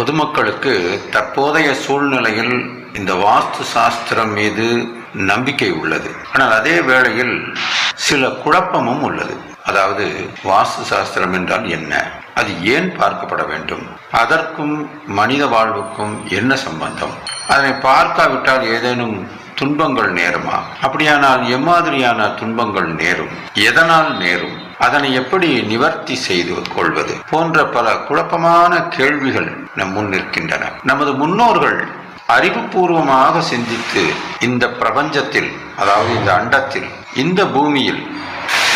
பொதுமக்களுக்கு தற்போதைய சூழ்நிலையில் இந்த வாஸ்து சாஸ்திரம் மீது நம்பிக்கை உள்ளது. ஆனால் அதே வேளையில் சில குழப்பமும் உள்ளது. அதாவது வாஸ்து சாஸ்திரம் என்றால் என்ன? அது ஏன் பார்க்கப்பட வேண்டும்? அதற்கும் மனித வாழ்வுக்கும் என்ன சம்பந்தம்? அதனை பார்க்காவிட்டால் ஏதேனும் துன்பங்கள் நேருமா? அப்படியானால் எம்மாதிரியான துன்பங்கள் நேரும்? எதனால் நேரும்? அதனை எப்படி நிவர்த்தி செய்து கொள்வது போன்ற பல குழப்பமான கேள்விகள் நம் முன் நிற்கின்றன. நமது முன்னோர்கள் அறிவுபூர்வமாக சிந்தித்து இந்த பிரபஞ்சத்தில் அதாவது இந்த அண்டத்தில் இந்த பூமியில்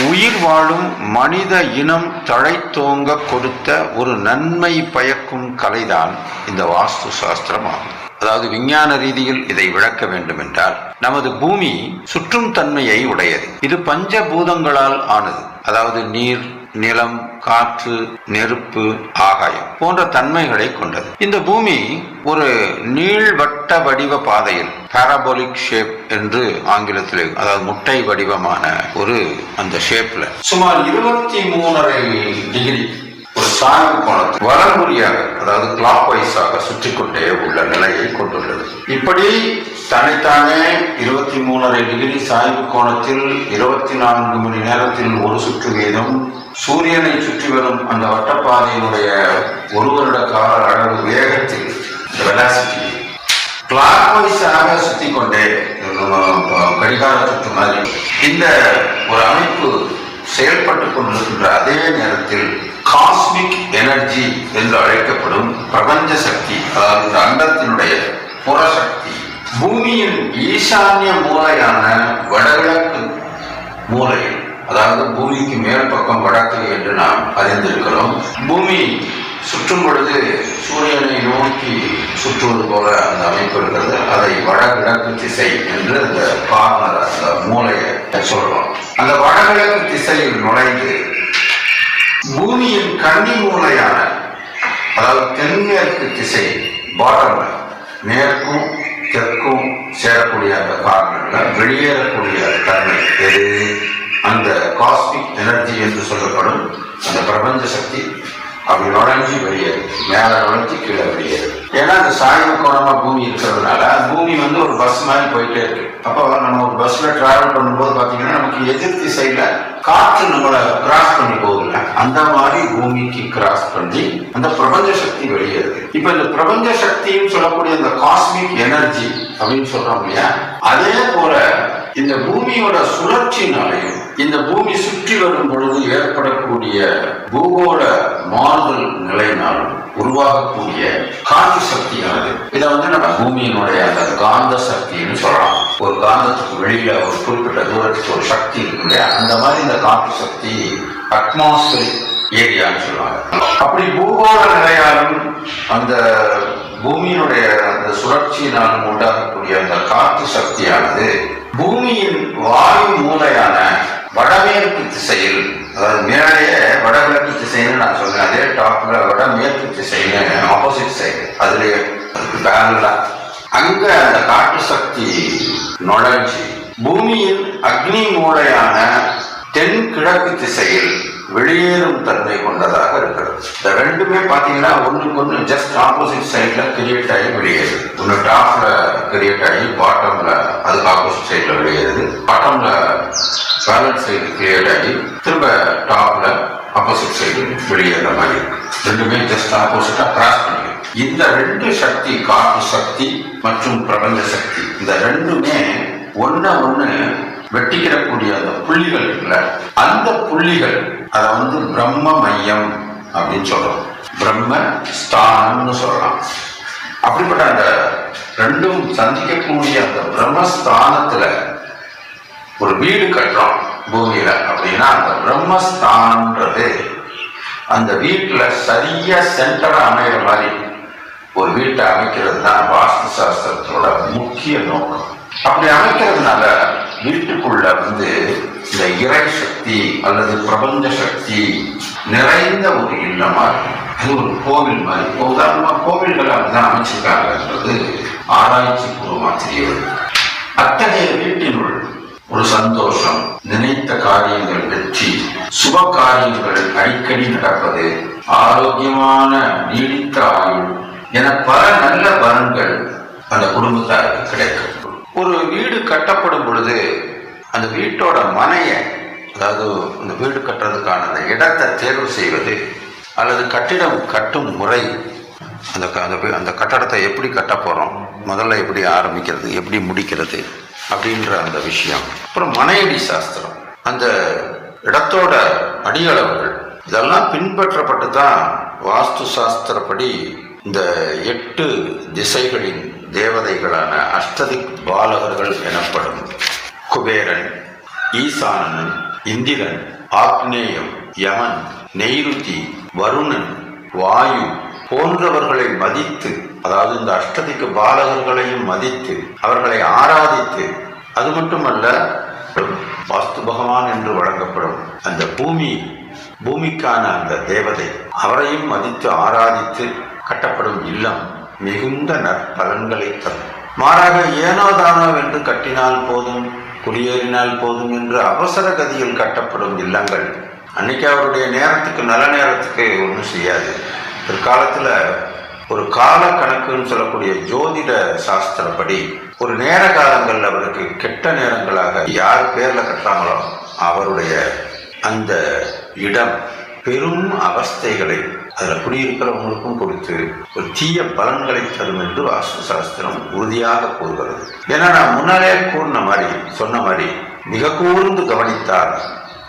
உயிர் வாழும் மனித இனம் தழைத்தோங்க கொடுத்த ஒரு நன்மை பயக்கும் கலைதான் இந்த வாஸ்து சாஸ்திரம் ஆகும். அதாவது விஞ்ஞான ரீதியில் இதை விளக்க வேண்டும் என்றால் நமது பூமி சுற்றும் தன்மையை உடையது. இது பஞ்சபூதங்களால் ஆனது. அதாவது நீர் நிலம் காற்று நெருப்பு ஆகாயம் போன்ற தன்மைகளை கொண்டது. இந்த பூமி ஒரு நீள்வட்ட வடிவ பாதையில் பாராபோலிக் ஷேப் என்று ஆங்கிலத்தில் அதாவது முட்டை வடிவமான ஒரு அந்த ஷேப்ல சுமார் இருபத்தி மூணரை டிகிரி சாய்வு கோணத்தில் வலமுறையாக அதாவது கிளாக் வைஸாக சுற்றி கொண்டே உள்ள நிலையை கொண்டுள்ளது. இப்படி தனித்தானே இருபத்தி மூணரை டிகிரி சாய்வு கோணத்தில் இருபத்தி நான்கு மணி நேரத்தில் ஒரு சுற்று வீதம் சூரியனை சுற்றி வரும் அந்த வட்டப்பாதையினுடைய ஒரு வருட கால அளவு வேகத்தில் வெலாசிட்டி கிளாக் வைஸாக சுற்றி கொண்டே கடிகார சுற்று மாதிரி. இந்த ஒரு அமைப்பு செயல்பட்டு கொண்டிருக்கின்ற அதே நேரத்தில் காஸ்மிக் எனர்ஜி என்று அழைக்கப்படும் பிரபஞ்ச சக்தி அதாவது இந்த அண்டத்தினுடைய புறசக்தி பூமியின் ஈசான்ய மூலையான வடகிழக்கு மூலையில் அதாவது பூமிக்கு மேல் பக்கம் வடக்கு என்று நாம் அறிந்திருக்கிறோம். பூமி சுற்றும் பொழுது சூரியனை நோக்கி சுற்றுவது போல அந்த அமைப்பு இருக்கிறது. அதை வடகிழக்கு திசை என்று அந்த கார்னர் அந்த மூலையை சொல்றோம். அந்த வடகிழக்கு திசையில் நுழைந்து பூமியின் கன்னி மூலையான அதாவது தென்மேற்கு திசை பாட்டம்ல மேற்கும் தெற்கும் சேரக்கூடிய அந்த காரணங்கள் வெளியேறக்கூடிய தன்மை எது? அந்த காஸ்மிக் எனர்ஜி என்று சொல்லப்படும் அந்த பிரபஞ்ச சக்தி அப்படி நுழைஞ்சி வெளியேறும் மேலே நுழைஞ்சி கீழே வெளியேறும் ஏன்னா அந்த சாய்வு கோணமாக பூமி இருக்கிறதுனால பூமி வந்து ஒரு பஸ் மாதிரி போயிட்டே இருக்கு. அப்போ நம்ம ஒரு பஸ்ல டிராவல் பண்ணும்போது பார்த்தீங்கன்னா நமக்கு எதிர் சைடில் காற்று நம்மளை கிராஸ் பண்ணி போகுதுல்ல? அந்த மாதிரி பூமிக்கு கிராஸ் பண்ணி அந்த பிரபஞ்ச சக்தி வெளியேறுது. இப்போ இந்த பிரபஞ்ச சக்தின்னு சொல்லக்கூடிய அந்த காஸ்மிக் எனர்ஜி அப்படின்னு சொல்றோம் இல்லையா? அதே போல இந்த பூமியோட சுழற்சினாலையும் இந்த பூமி சுற்றி வரும் பொழுது ஏற்படக்கூடிய பூகோள மாறுதல் நிலையினாலும் உருவாகக்கூடிய காற்று சக்தியானது. இதை வந்து நம்ம பூமியினுடைய அந்த காந்த சக்தின்னு சொல்லலாம். ஒரு காந்தத்துக்கு வெளியில ஒரு குறிப்பிட்ட தூரத்துக்கு ஒரு சக்தி இருக்கு அந்த மாதிரி இந்த காற்று சக்தி அட்மாஸ்பியரிக் ஏரியான்னு சொல்லுவாங்க. அப்படி பூகோள நிலையாலும் அந்த பூமியினுடைய அந்த சுழற்சியினாலும் உண்டாகக்கூடிய அந்த காற்று சக்தியானது பூமியின் வாயு மூலையான வடமேற்கு திசையில் அதாவது மேலேயே வடகிழக்கு திசைன்னு நான் சொன்னேன் அதே டாப்ல வடமேற்கு திசைன்னு ஆப்போசிட் சைடு அதுலயே பேரல அங்க அந்த காட்டு சக்தி நுழைஞ்சு பூமியின் அக்னி மூலையான தென்கிழக்கு திசையில் வெளியேறும் தன்மை கொண்டதாக இருக்கிறது. இந்த ரெண்டுமே பாத்தீங்கன்னா ஒண்ணுக்கு ஒண்ணு ஜஸ்ட் ஆப்போசிட் சைட்ல கிரியேட் ஆகி வெளியேறுது. ஒன்னு டாப்ல கிரியேட் ஆகி பாட்டம்ல அதுக்கு ஆப்போசிட் சைட்ல வெளியேறுது. பாட்டம்ல பேலன்ஸ் சைடு கிரியேட் ஆகி திரும்ப டாப்ல ஆப்போசிட் சைடு வெளியேற மாதிரி இருக்கு. ரெண்டுமே ஜஸ்ட் ஆப்போசிட்டா கிராஸ் பண்ணிருக்கு. இந்த ரெண்டு சக்தி காற்று சக்தி மற்றும் பிரபஞ்ச சக்தி இந்த ரெண்டுமே ஒன்ன ஒண்ணு வெட்டிக்கிடக்கூடிய அந்த புள்ளிகள் இருக்குல்ல அந்த புள்ளிகள் அதை வந்து பிரம்ம மையம் அப்படின்னு சொல்றோம். பிரம்ம ஸ்தானம்னு சொல்லலாம். அப்படிப்பட்ட அந்த ரெண்டும் சந்திக்கக்கூடிய அந்த பிரம்மஸ்தானத்துல ஒரு வீடு கட்டுறோம் பூமியில அப்படின்னா அந்த பிரம்மஸ்தானம்ன்றது அந்த வீட்டுல சரியா சென்டரா அமைகிற மாதிரி ஒரு வீட்டை அமைக்கிறது தான் வாஸ்து சாஸ்திரத்தோட முக்கிய நோக்கம். அப்படி அமைக்கிறதுனால வீட்டுக்குள்ள வந்து இந்த இறை சக்தி அல்லது பிரபஞ்ச சக்தி நிறைந்த ஒரு இல்லமா அது ஒரு கோவில் மாதிரி. இப்போ உதாரணமா கோவில்கள் அப்படிதான் அமைச்சிருக்காங்கன்றது ஆராய்ச்சி பூர்வமா தெரிய அத்தகைய வீட்டினுள் ஒரு சந்தோஷம் நினைத்த காரியங்கள் வெற்றி சுப காரியங்கள் அடிக்கடி நடப்பது ஆரோக்கியமான நீடித்த ஆயுள் என பல நல்ல பலன்கள் அந்த குடும்பத்தாருக்கு கிடைக்கும். ஒரு வீடு கட்டப்படும் பொழுது அந்த வீட்டோட மனையை அதாவது அந்த வீடு கட்டுறதுக்கான அந்த இடத்தை தேர்வு செய்வது அல்லது கட்டிடம் கட்டும் முறை அந்த க- அந்த அந்த கட்டடத்தை எப்படி கட்ட போகிறோம் முதல்ல எப்படி ஆரம்பிக்கிறது எப்படி முடிக்கிறது அப்படின்ற அந்த விஷயம். அப்புறம் மனையடி சாஸ்திரம். அந்த இடத்தோட அடியளவுகள் இதெல்லாம் பின்பற்றப்பட்டு தான் வாஸ்து சாஸ்திரப்படி இந்த எட்டு திசைகளின் தேவதைகளான அஷ்டதிக் பாலகர்கள் எனப்படும். குபேரன் ஈசானன் இந்திரன் ஆக்னேயம் யமன் நெய்ருதி வருணன் வாயு போன்றவர்களை மதித்து அதாவது இந்த அஷ்டதிக்கு பாலகர்களையும் மதித்து அவர்களை ஆராதித்து அது மட்டுமல்ல வாஸ்து பகவான் என்று வழங்கப்படும் அந்த பூமி பூமிக்கான அந்த தேவதை அவரையும் மதித்து ஆராதித்து கட்டப்படும் இல்லம் மிகுந்த நற்பலன்களை தரும். மாறாக ஏனோ தானோ என்று கட்டினால் போதும். குடியேறினால் போதும் என்று அவசர கதியில் கட்டப்படும் இல்லங்கள். அன்னைக்கு அவருடைய நேரத்துக்கு நல்ல நேரத்துக்கு ஒன்றும் செய்யாது. பிற்காலத்தில் ஒரு கால கணக்குன்னு சொல்லக்கூடிய ஜோதிட சாஸ்திரப்படி ஒரு நேர காலங்கள் அவருக்கு கெட்ட நேரங்களாக யார் பேரில் கட்டுறாங்களோ அவருடைய அந்த இடம் பெரும் அவஸ்தைகளை அதில் குடியிருக்கிறவங்களுக்கும் கொடுத்து ஒரு தீய பலன்களை தரும் என்று வாஸ்து சாஸ்திரம் உறுதியாக கூறுகிறது. ஏன்னா நான் முன்னாலே கூறின மாதிரி சொன்ன மாதிரி மிக கூர்ந்து கவனித்தால்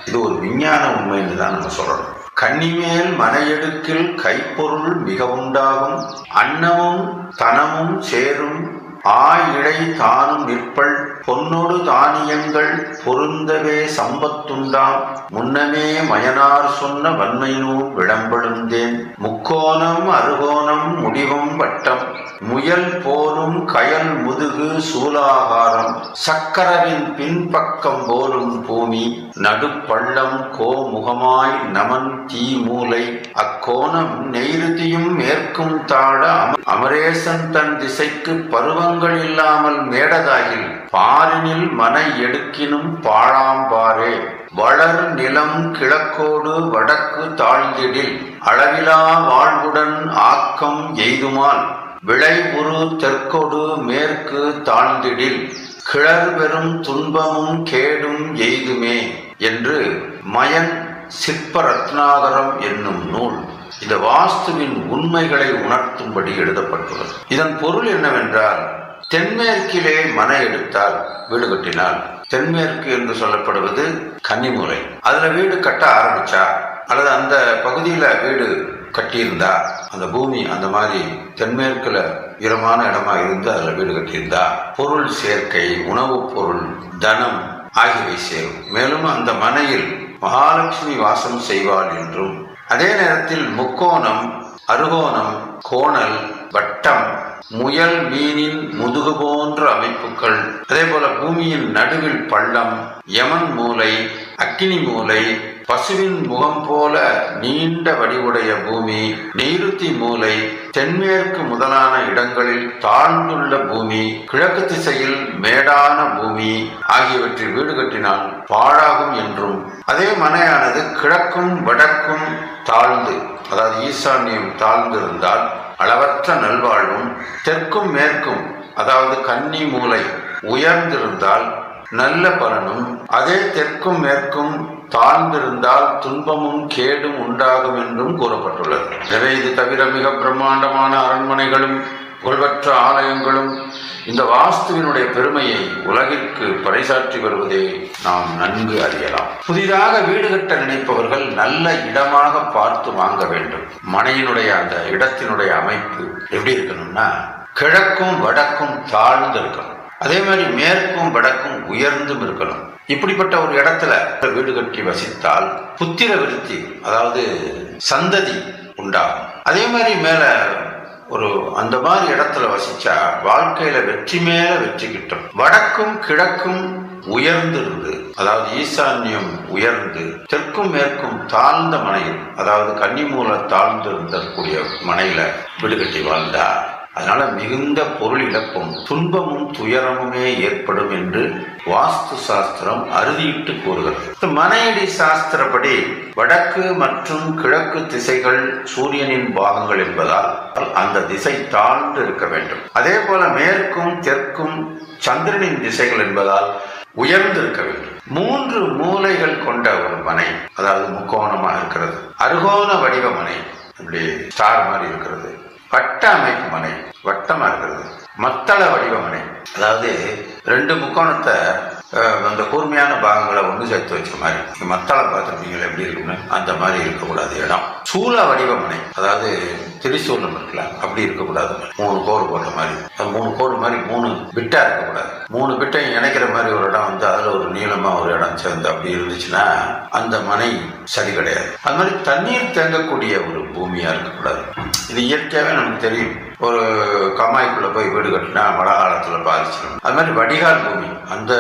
இது ஒரு விஞ்ஞான உண்மைன்னு தான் நம்ம சொல்லணும். கன்னிமேல் மனையெடுக்கில் கைப்பொருள் மிக உண்டாகும். அன்னமும் தனமும் சேரும் ஆயிழை தானும் நிற்பள் பொன்னொடு தானியங்கள் பொருந்தவே சம்பத்துண்டாம். முன்னமே மயனார் சொன்ன வன்மை நூல் விளம்பெழுந்தேன். முக்கோணம் அருகோணம் முடிவும் வட்டம் முயல் போலும் கயல் முதுகு சூலாகாரம். சக்கரவின் பின்பக்கம் போலும் பூமி நடுப்பள்ளம் கோமுகமாய் நமன் தீ மூலை அக்கோணம் நெய்ருதியும் மேற்கும் தாழ அம- அமரேசன் தன் திசைக்கு பருவங்கள் இல்லாமல் மேடதாகில் பாரினில் மனை எடுக்கினும் பாழாம்பாரே வளர் நிலம் கிழக்கோடு வடக்கு தாழ்ந்திடில் அளவிலா வாழ்வுடன் ஆக்கம் எய்துமால் விளை உரு தெற்கொடு மேற்கு தாழ்ந்திடில் கிளர் பெறும் துன்பமும் கேடும் எய்துமே என்று மயன் சிற்ப ரத்னாகரம் என்னும் நூல் இந்த வாஸ்துவின் உண்மைகளை உணர்த்தும்படி எழுதப்பட்டுள்ளது. இதன் பொருள் என்னவென்றால் தென்மேற்கிலே மனை எடுத்தால் வீடு கட்டினால் தென்மேற்கு என்று சொல்லப்படுவது கன்னிமுறை அதுல வீடு கட்ட ஆரம்பிச்சா அல்லது அந்த பகுதியில வீடு கட்டியிருந்தா அந்த பூமி அந்த மாதிரி தென்மேற்குல ஈரமான இடமா இருந்து அதுல வீடு கட்டியிருந்தா பொருள் சேர்க்கை உணவுப் பொருள் தனம் ஆகியவை சேரும். மேலும் அந்த மனையில் மகாலட்சுமி வாசம் செய்வாள் என்றும் அதே நேரத்தில் முக்கோணம் அருகோணம் கோணல் வட்டம் முயல் மீனின் முதுகு போன்ற அமைப்புகள் அதே போல பூமியின் நடுவில் பள்ளம் யமன் மூலை அக்கினி மூலை பசுவின் முகம் போல நீண்ட வடிவுடைய பூமி நெய்ருத்தி மூலை தென்மேற்கு முதலான இடங்களில் தாழ்ந்துள்ள பூமி கிழக்கு திசையில் மேடான பூமி ஆகியவற்றில் வீடு கட்டினால் பாழாகும் என்றும் அதே மனையானது கிழக்கும் வடக்கும் தாழ்ந்து அதாவது ஈசான்யம் தாழ்ந்திருந்தால் அளவற்ற நல்வாழ்வும் தெற்கும் மேற்கும் அதாவது கன்னி மூலை உயர்ந்திருந்தால் நல்ல பலனும் அதே தெற்கும் மேற்கும் தாழ்ந்திருந்தால் துன்பமும் கேடும் உண்டாகும் என்றும் கூறப்பட்டுள்ளது. எனவே இது தவிர மிக பிரம்மாண்டமான அரண்மனைகளும் புகழ்பெற்ற ஆலயங்களும் இந்த வாஸ்துவினுடைய பெருமையை உலகிற்கு பறைசாற்றி வருவதை நாம் நன்கு அறியலாம். புதிதாக வீடு கட்ட நினைப்பவர்கள் நல்ல இடமாக பார்த்து வாங்க வேண்டும். மனையினுடைய அந்த இடத்தினுடைய அமைப்பு எப்படி இருக்கணும்னா கிழக்கும் வடக்கும் தாழ்ந்து இருக்கணும். அதே மாதிரி மேற்கும் வடக்கும் உயர்ந்தும் இருக்கணும். இப்படிப்பட்ட ஒரு இடத்துல வீடு கட்டி வசித்தால் புத்திர விருத்தி அதாவது சந்ததி உண்டாகும். அதே மாதிரி மேல ஒரு அந்த மாதிரி இடத்துல வசிச்சா வாழ்க்கையில வெற்றி மேல வெற்றி கிட்டும். வடக்கும் கிழக்கும் உயர்ந்திருந்து அதாவது ஈசான்யம் உயர்ந்து தெற்கும் மேற்கும் தாழ்ந்த மனையில் அதாவது கன்னிமூல தாழ்ந்து இருந்தக்கூடிய மனையில வீடு கட்டி அதனால மிகுந்த பொருள் இழப்பும் துன்பமும் துயரமுமே ஏற்படும் என்று வாஸ்து சாஸ்திரம் அறுதியிட்டு கூறுகிறது. இந்த மனையடி சாஸ்திரப்படி வடக்கு மற்றும் கிழக்கு திசைகள் சூரியனின் பாகங்கள் என்பதால் அந்த திசை தாழ்ந்து இருக்க வேண்டும். அதே போல மேற்கும் தெற்கும் சந்திரனின் திசைகள் என்பதால் உயர்ந்து இருக்க வேண்டும். மூன்று மூலைகள் கொண்ட ஒரு மனை அதாவது முக்கோணமாக இருக்கிறது. அருகோண வடிவ மனை இப்படி ஸ்டார் மாதிரி இருக்கிறது. வட்ட அமைப்பு மனை வட்டமா இருக்கிறது. மத்தள வடிவ மனை. அதாவது ரெண்டு முக்கோணத்தை அந்த கூர்மையான பாகங்களை ஒன்று சேர்த்து வச்ச மாதிரி மத்தால மத்தளம் பார்த்துருப்பீங்களா எப்படி இருக்குன்னு அந்த மாதிரி இருக்கக்கூடாது இடம். சூழ வடிவமனை அதாவது திரிசூலம் இருக்குல்ல அப்படி இருக்கக்கூடாது மூணு கோர் போடுற மாதிரி. அது மூணு கோர் மாதிரி மூணு பிட்டா இருக்கக்கூடாது. மூணு பிட்டையும் இணைக்கிற மாதிரி ஒரு இடம் வந்து அதுல ஒரு நீளமா ஒரு இடம் சேர்ந்து அப்படி இருந்துச்சுன்னா அந்த மனை சரி கிடையாது. அது மாதிரி தண்ணீர் தேங்கக்கூடிய ஒரு பூமியா இருக்கக்கூடாது. இது இயற்கையாவே நமக்கு தெரியும். ஒரு கமாய்க்குள்ள போய் வீடு கட்டினா மழை காலத்துல பாதிச்சிடும். அது மாதிரி வடிகால் பூமி. அந்த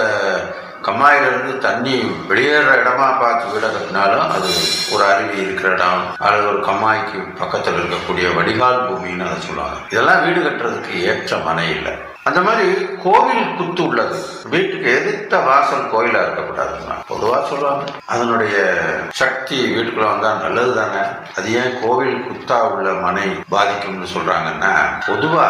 கம்மாயிலிருந்து தண்ணி வெளியேற இடமா பார்த்து வீட கட்டினாலும் அது ஒரு அருவி இருக்கிற இடம். அல்லது ஒரு கம்மாய்க்கு பக்கத்தில் இருக்கக்கூடிய வடிகால் பூமின்னு அதை சொல்லுவாங்க. இதெல்லாம் வீடு கட்டுறதுக்கு ஏற்ற மனை இல்லை. அந்த மாதிரி கோவில் குத்து உள்ளது. வீட்டுக்கு எதிர்த்த வாசல் கோயிலா இருக்கக்கூடாதுன்னா பொதுவா சொல்லுவாங்க. அதனுடைய சக்தி வீட்டுக்குள்ள வந்தா நல்லது தானே அது ஏன் கோவில் குத்தா உள்ள மனை பாதிக்கும்னு சொல்றாங்கன்னா பொதுவா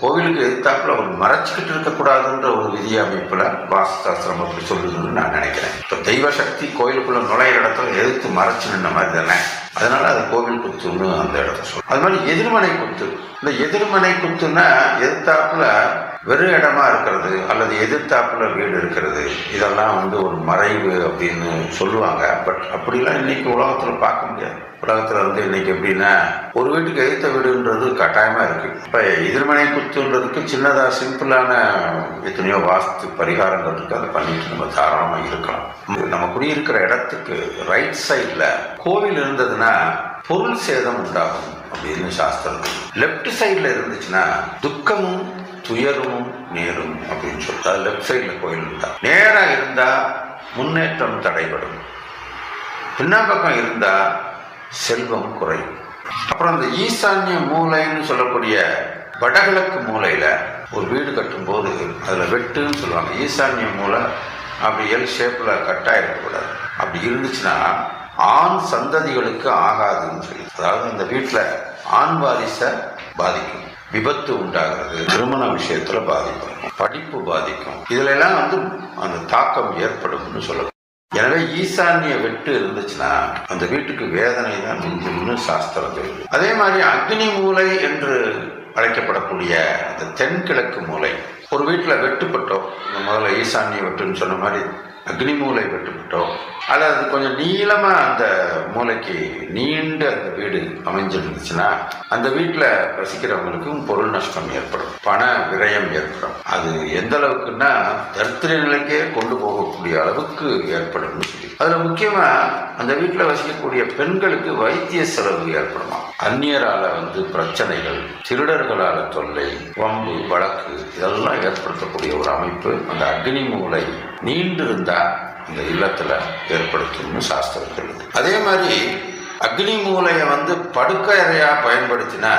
கோவிலுக்கு எதிர்த்தாப்புல அவர் மறைச்சிக்கிட்டு இருக்கக்கூடாதுன்ற ஒரு விதி அமைப்புல வாஸ்துசாஸ்திரம் அப்படி சொல்லுதுன்னு நான் நினைக்கிறேன். இப்ப தெய்வ சக்தி கோயிலுக்குள்ள நுழையிற இடத்துல எதிர்த்து மறைச்சு நின்ன மாதிரி தானே? அதனால அது கோவில் குத்துன்னு அந்த இடத்த சொல்லும் அது மாதிரி எதிர்மனை குத்து. இந்த எதிர்மனை குத்துன்னா எதிர்த்தாப்புல வெறும் இடமா இருக்கிறது அல்லது எதிர்த்தாப்புல வீடு இருக்கிறது இதெல்லாம் வந்து ஒரு மறைவு அப்படின்னு சொல்லுவாங்க. பட் அப்படிலாம் இன்னைக்கு உலகத்துல பார்க்க முடியாது. உலகத்துல வந்து இன்னைக்கு எப்படின்னா ஒரு வீட்டுக்கு எதிர்த்த வீடுன்றது கட்டாயமா இருக்கு. இப்ப எதிர்மனை குத்துன்றதுக்கு சின்னதா சிம்பிளான எத்தனையோ வாஸ்து பரிகாரங்கள் இருக்கு. அதை பண்ணிட்டு நம்ம தாராளமா இருக்கலாம். நம்ம குடியிருக்கிற இடத்துக்கு ரைட் சைட்ல கோவில் இருந்ததுன்னா பொருள் சேதம் உண்டாகும் அப்படின்னு சாஸ்திரம் லெஃப்ட் சைட்ல இருந்துச்சுன்னா துக்கமும் துயரும் நேரும் அப்படின்னு சொல்லிட்டு லெஃப்ட் சைடில் கோயில் இருந்தா நேராக இருந்தா முன்னேற்றம் தடைபடும். பின்னாபக்கம் இருந்தா செல்வம் குறையும். அப்புறம் அந்த ஈசான்ய மூலைன்னு சொல்லக்கூடிய வடகிழக்கு மூலையில் ஒரு வீடு கட்டும்போது அதில் வெட்டுன்னு சொல்லுவாங்க. ஈசான்ய மூலை அப்படி எல் ஷேப்பில் கட்டாக இருக்கக்கூடாது. அப்படி இருந்துச்சுன்னா ஆண் சந்ததிகளுக்கு ஆகாதுன்னு சொல்லி. அதாவது அந்த வீட்டில் ஆண் வாரிசை பாதிக்கும். விபத்து உண்டாகிறது திருமண விஷயத்துல பாதிக்கும் படிப்பு பாதிக்கும். இதுல எல்லாம் வந்து அந்த தாக்கம் ஏற்படும்னு சொல்லலாம். எனவே ஈசான்ய வெட்டு இருந்துச்சுன்னா அந்த வீட்டுக்கு வேதனை தான் மிஞ்சும்னு சாஸ்திரம் சொல்லுது. அதே மாதிரி அக்னி மூலை என்று அழைக்கப்படக்கூடிய அந்த தென்கிழக்கு மூலை. ஒரு வீட்டில் வெட்டுப்பட்டோம். இந்த முதல்ல ஈசான்ய வெட்டுன்னு சொன்ன மாதிரி அக்னி மூலை விட்டுவிட்டோம் அல்லது அது கொஞ்சம் நீளமாக அந்த மூளைக்கு நீண்ட அந்த வீடு அமைஞ்சிருந்துச்சுன்னா அந்த வீட்டில் வசிக்கிறவங்களுக்கும் பொருள் நஷ்டம் ஏற்படும். பண விரயம் ஏற்படும். அது எந்த அளவுக்குன்னா தரித்திர நிலைக்கே கொண்டு போகக்கூடிய அளவுக்கு ஏற்படும் அதில் முக்கியமாக அந்த வீட்டில் வசிக்கக்கூடிய பெண்களுக்கு வைத்திய செலவு ஏற்படுமா? அந்நியரால் வந்து பிரச்சனைகள் திருடர்களால் தொல்லை வம்பு வழக்கு இதெல்லாம் ஏற்படுத்தக்கூடிய ஒரு அமைப்பு அந்த அக்னி மூலை நீண்டிருந்தா இந்த இல்லத்தில் ஏற்படுத்தும்னு சாஸ்திரம் சொல்லுது அதே மாதிரி அக்னி மூலையை வந்து படுக்கை அறையா பயன்படுத்தினா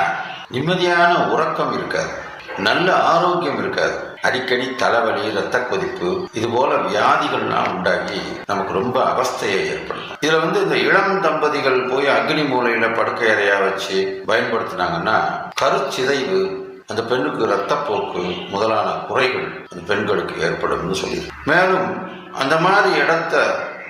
நிம்மதியான உறக்கம் இருக்காது. நல்ல ஆரோக்கியம் இருக்காது. அடிக்கடி தலைவலி ரத்த கொதிப்பு இது போல வியாதிகள்லாம் உண்டாகி நமக்கு ரொம்ப அவஸ்தையை ஏற்படுத்தும். இதுல வந்து இந்த இளம் தம்பதிகள் போய் அக்னி மூலையில படுக்கை அறையா வச்சு பயன்படுத்தினாங்கன்னா கருச்சிதைவு அந்த பெண்ணுக்கு ரத்தப்போக்கு முதலான குறைகள் அந்த பெண்களுக்கு ஏற்படும் சொல்லி மேலும் அந்த மாதிரி இடத்த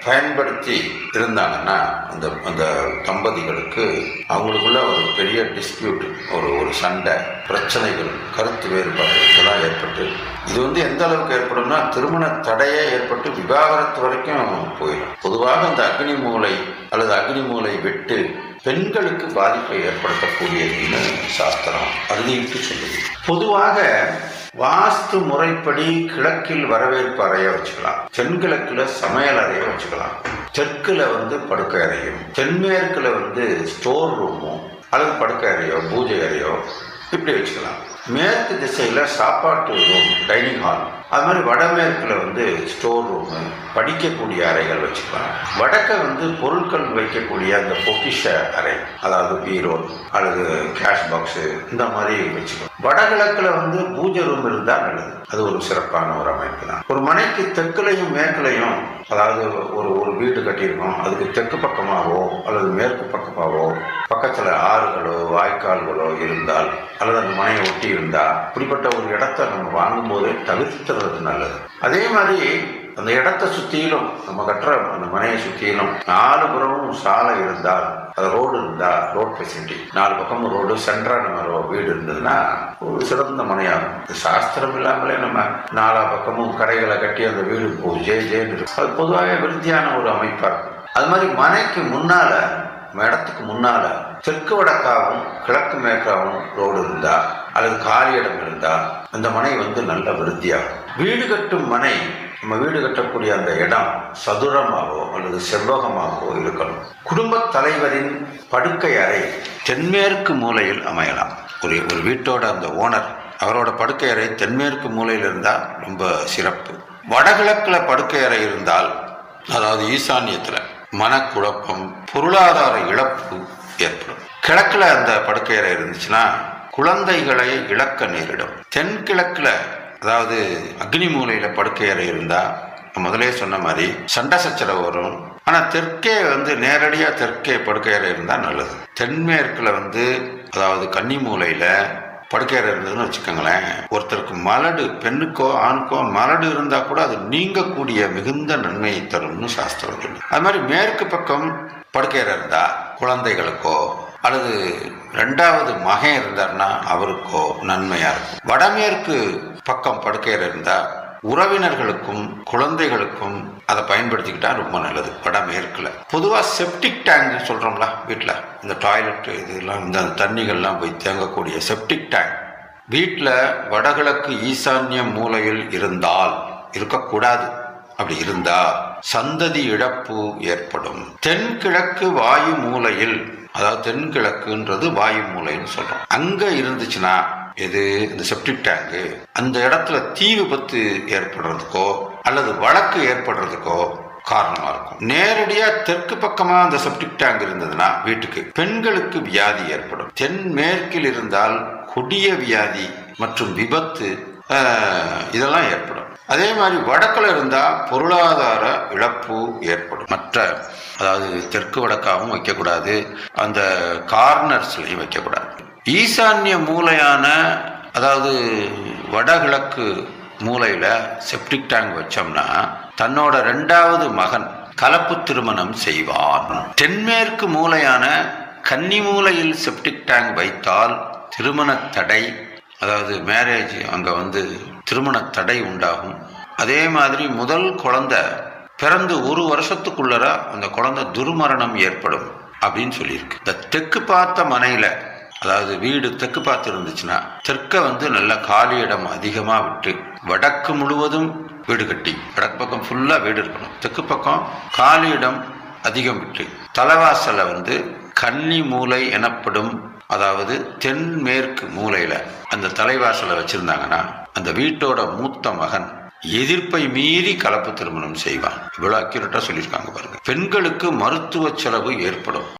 பயன்படுத்தி இருந்தாங்கன்னா அந்த அந்த தம்பதிகளுக்கு அவங்களுக்குள்ள ஒரு பெரிய டிஸ்பியூட் ஒரு ஒரு சண்டை பிரச்சனைகள் கருத்து வேறுபாடு இதெல்லாம் ஏற்பட்டு இது வந்து எந்த அளவுக்கு ஏற்படும்னா திருமண தடையே ஏற்பட்டு விவாகரத்து வரைக்கும் போயிடும். பொதுவாக அந்த அக்னி மூலை அல்லது அக்னி மூலை வெட்டு பெண்களுக்கு பாதிப்பை ஏற்படுத்தக்கூடியதுன்னு சாஸ்திரம் அறுதியிட்டு சொல்லுது. பொதுவாக வாஸ்து முறைப்படி கிழக்கில் வரவேற்பு அறைய வச்சுக்கலாம். தென்கிழக்குல சமையல் அறைய வச்சுக்கலாம். தெற்குல வந்து படுக்கை அறையும் தென்மேற்குல வந்து ஸ்டோர் ரூமும் அல்லது படுக்கை அறையோ பூஜை அறையோ இப்படி வச்சுக்கலாம். மேற்கு திசையில சாப்பாட்டு ரூம் டைனிங் ஹால். அது மாதிரி வடமேற்கில் வந்து ஸ்டோர் ரூமு படிக்கக்கூடிய அறைகள் வச்சுக்கலாம் வடக்க வந்து பொருட்கள் வைக்கக்கூடிய அந்த பொக்கிஷ அறை அதாவது பீரோ அல்லது கேஷ் பாக்ஸு இந்த மாதிரி வச்சுக்கலாம் வடகிழக்குல வந்து பூஜை ரூம் இருந்தால் நல்லது. அது ஒரு சிறப்பான ஒரு அமைப்பு தான் ஒரு மனைக்கு தெற்குலையும் மேற்குலையும் அதாவது ஒரு ஒரு வீடு கட்டியிருக்கோம். அதுக்கு தெற்கு பக்கமாகவோ அல்லது மேற்கு பக்கமாகவோ பக்கத்தில் ஆறுகளோ வாய்க்கால்களோ இருந்தால் அல்லது அந்த மனையை ஒட்டி இருந்தால் இப்படிப்பட்ட ஒரு இடத்த நம்ம வாங்கும்போது தவிர்த்துறது நல்லது. அதே மாதிரி அந்த இடத்த சுற்றிலும் நம்ம கட்டுற அந்த மனையை சுற்றிலும் நாலு புறமும் சாலை இருந்தால் அது ரோடு இருந்தா ரோட் ஃபெசிலிட்டி நாலு பக்கமும் ரோடு சென்ட்ரான நம்ம வீடு இருந்ததுன்னா ஒரு சிறந்த மனையாகும். இது சாஸ்திரம் இல்லாமலே நம்ம நாலா பக்கமும் கடைகளை கட்டி அந்த வீடு போ ஜே ஜேன்னு இருக்கும். அது பொதுவாகவே விருத்தியான ஒரு அமைப்பாக இருக்கும். அது மாதிரி மனைக்கு முன்னால நம்ம இடத்துக்கு முன்னால தெற்கு வடக்காகவும் கிழக்கு மேற்காகவும் ரோடு இருந்தா அல்லது காலி இடம் இருந்தா அந்த மனை வந்து நல்ல விருத்தியாகும். வீடு கட்டும் மனை நம்ம வீடு கட்டக்கூடிய அந்த இடம் சதுரமாகவோ அல்லது செவ்வகமாகவோ இருக்கணும். குடும்ப தலைவரின் படுக்கை அறை தென்மேற்கு மூலையில் அமையலாம். ஒரு ஒரு வீட்டோட அந்த ஓனர் அவரோட படுக்கை அறை தென்மேற்கு மூலையில் இருந்தால் ரொம்ப சிறப்பு. வடகிழக்கில் படுக்கை அறை இருந்தால் அதாவது ஈசான்யத்தில் மனக்குழப்பம் பொருளாதார இழப்பு ஏற்படும். கிழக்கில் அந்த படுக்கை அறை இருந்துச்சுன்னா குழந்தைகளை இழக்க நேரிடும். தென்கிழக்கில் அதாவது அக்னி மூலையில் படுக்கை அறை இருந்தால் முதலே சொன்ன மாதிரி சண்டை சச்சரவு வரும். ஆனால் தெற்கே வந்து நேரடியாக தெற்கே படுக்கை அறை இருந்தால் நல்லது. தென்மேற்கில் வந்து அதாவது கன்னி மூலையில் படுக்கையறை இருந்ததுன்னு வச்சுக்கோங்களேன் ஒருத்தருக்கு மலடு பெண்ணுக்கோ ஆணுக்கோ மலடு இருந்தால் கூட அது நீங்கக்கூடிய மிகுந்த நன்மையை தரும்னு சாஸ்திரம் சொல்லு அது மாதிரி மேற்கு பக்கம் படுக்கையறை இருந்தால் குழந்தைகளுக்கோ அல்லது ரெண்டாவது மகன் இருந்தார்னா அவருக்கோ நன்மையாக இருக்கும். வடமேற்கு பக்கம் படுக்கையில் இருந்தால் இருந்தா உறவினர்களுக்கும் குழந்தைகளுக்கும் அதை பயன்படுத்திக்கிட்டா ரொம்ப நல்லது. வடமேற்குல பொதுவா செப்டிக் டேங்க் சொல்றோம்ல வீட்டில் இந்த டாய்லெட் இதெல்லாம் இந்த தண்ணிகள்லாம் போய் தேங்கக்கூடிய செப்டிக் டேங்க் வீட்டில் வடகிழக்கு ஈசான்ய மூலையில் இருந்தால் இருக்கக்கூடாது. அப்படி இருந்தா சந்ததி இழப்பு ஏற்படும். தென்கிழக்கு வாயு மூலையில் அதாவது தென்கிழக்குன்றது வாயு மூலைன்னு சொல்றோம். அங்க இருந்துச்சுன்னா எது? இந்த செப்டிக் டேங்கு அந்த இடத்துல தீ விபத்து ஏற்படுறதுக்கோ அல்லது வழக்கு ஏற்படுறதுக்கோ காரணமா இருக்கும். நேரடியா தெற்கு பக்கமா அந்த செப்டிக் டேங்க் இருந்ததுன்னா வீட்டுக்கு பெண்களுக்கு வியாதி ஏற்படும். தென்மேற்கில் இருந்தால் கொடிய வியாதி மற்றும் விபத்து இதெல்லாம் ஏற்படும். அதே மாதிரி வடக்கில் இருந்தால் பொருளாதார இழப்பு ஏற்படும். மற்ற அதாவது தெற்கு வடக்காகவும் வைக்கக்கூடாது. அந்த கார்னர்ஸ்லையும் வைக்கக்கூடாது. ஈசான்ய மூலையான அதாவது வடகிழக்கு மூலையில் செப்டிக் டேங்க் வச்சோம்னா தன்னோட ரெண்டாவது மகன் கலப்பு திருமணம் செய்வான். தென்மேற்கு மூலையான கன்னி மூலையில் செப்டிக் டேங்க் வைத்தால் திருமண தடை அதாவது மேரேஜ் அங்கே வந்து திருமண தடை உண்டாகும். அதே மாதிரி முதல் குழந்தை பிறந்து ஒரு வருஷத்துக்குள்ளர அந்த குழந்தை துர்மரணம் ஏற்படும் அப்படின்னு சொல்லியிருக்கு. இந்த தெற்கு பார்த்த மனையில் அதாவது வீடு தெற்கு பார்த்து இருந்துச்சுன்னா தெற்கை வந்து நல்ல காலி இடம் அதிகமாக விட்டு வடக்கு முழுவதும் வீடு கட்டி வடக்கு பக்கம் ஃபுல்லாக வீடு இருக்கணும். தெற்கு பக்கம் காலி இடம் அதிகம் விட்டு தலைவாசலை வந்து கன்னி மூலை எனப்படும் அதாவது தென்மேற்கு மூலையில் அந்த தலைவாசலை வச்சுருந்தாங்கன்னா அந்த வீட்டோட மூத்த மகன் எதிர்ப்பை மீறி கலப்பு திருமணம் செய்வான். இவ்வளவு அக்யூரேட்டா சொல்லியிருக்காங்க பாருங்க. பெண்களுக்கு மருத்துவ செலவு ஏற்படும்.